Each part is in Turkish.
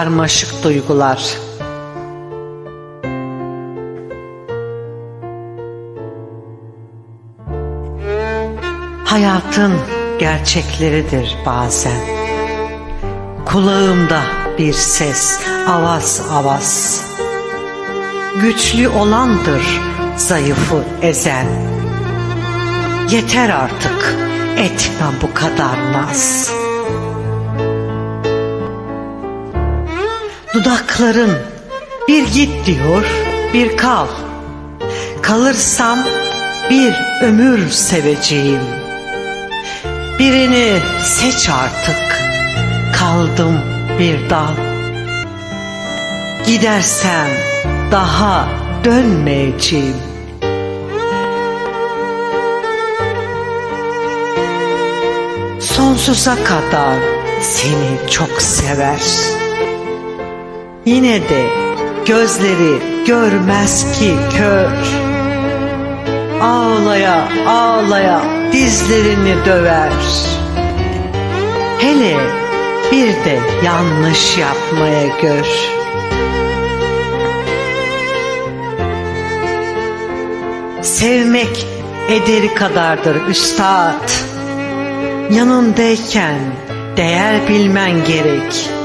karmaşık duygular. Hayatın gerçekleridir bazen. Kulağımda bir ses avaz avaz. Güçlü olandır zayıfı ezen. Yeter artık etme bu kadar naz. Dudakların bir git diyor bir kal. Kalırsam bir ömür seveceğim. Birini seç artık kaldım bir dal. Gidersem daha dönmeyeceğim. Sonsuza kadar seni çok sever. Yine de gözleri görmez ki kör. Ağlaya ağlaya dizlerini döver. Hele bir de yanlış yapmaya gör. Sevmek ederi kadardır üstad. Yanındayken değer bilmen gerek.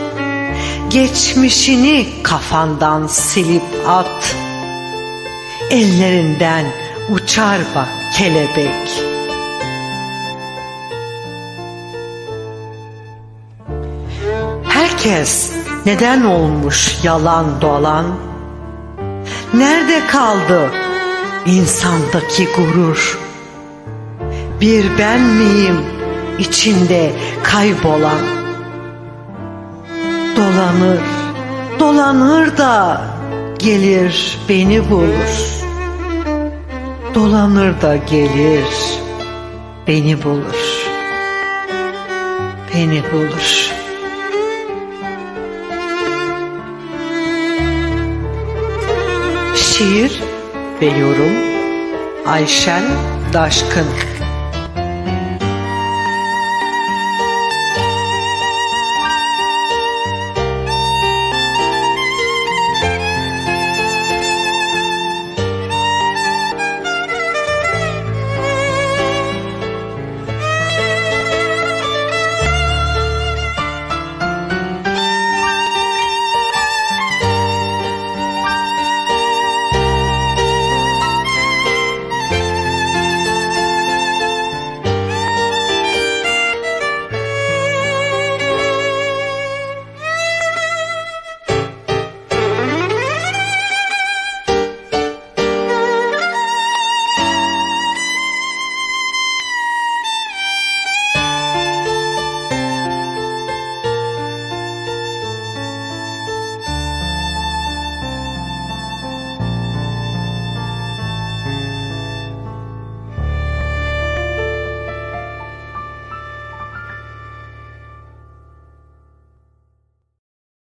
Geçmişini kafandan silip at. Ellerinden uçar bak kelebek. Herkes neden olmuş yalan dolan? Nerede kaldı insandaki gurur? Bir ben miyim içinde kaybolan? Dolanır, dolanır da gelir beni bulur. Dolanır da gelir beni bulur. Beni bulur. Şiir ve yorum Ayşen Daşkın